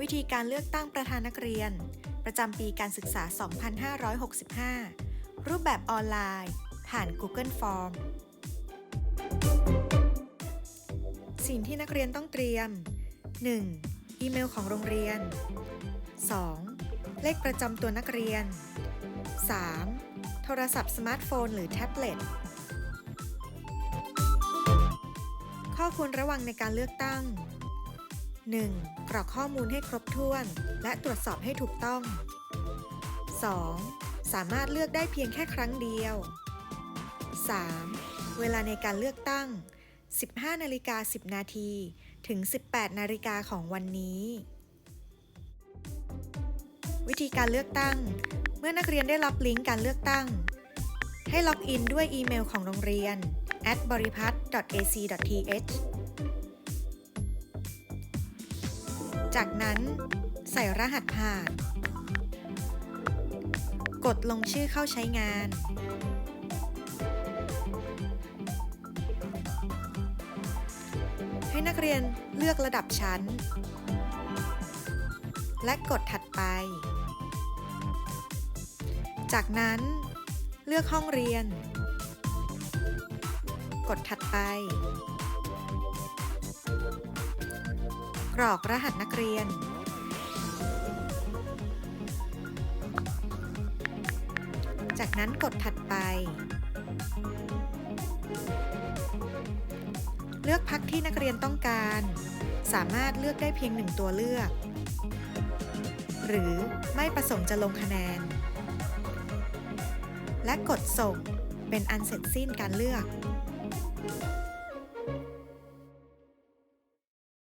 วิธีการเลือกตั้งประธานนักเรียน ประจำปีการศึกษา 2565 รูปแบบออนไลน์ ผ่าน Google Form สิ่งที่นักเรียนต้องเตรียม 1. อีเมลของโรงเรียน 2. เลขประจำตัวนักเรียน 3. โทรศัพท์สมาร์ทโฟน หรือแท็บเล็ต ข้อควรระวังในการเลือกตั้ง 1. กรอกข้อมูลให้ครบถ้วน และตรวจสอบให้ถูกต้อง 2. สามารถเลือกได้เพียงแค่ครั้งเดียว 3. เวลาในการเลือกตั้ง 15นาฬิกา10 นาที ถึง 18นาฬิกาของวันนี้ วิธีการเลือกตั้ง เมื่อนักเรียนได้รับลิงก์การเลือกตั้ง ให้ล็อกอินด้วยอีเมลของโรงเรียน at boripat ac th จากนั้นใส่รหัสผ่าน กดลงชื่อเข้าใช้งาน ให้นักเรียนเลือกระดับชั้น และกดถัดไป จากนั้นเลือกห้องเรียน กดถัดไป กรอกรหัสนักเรียน จากนั้นกดถัดไป เลือกพักที่นักเรียนต้องการ สามารถเลือกได้เพียงหนึ่งตัวเลือก หรือไม่ประสงค์จะลงคะแนน และกดส่งเป็นอันเสร็จสิ้นการเลือก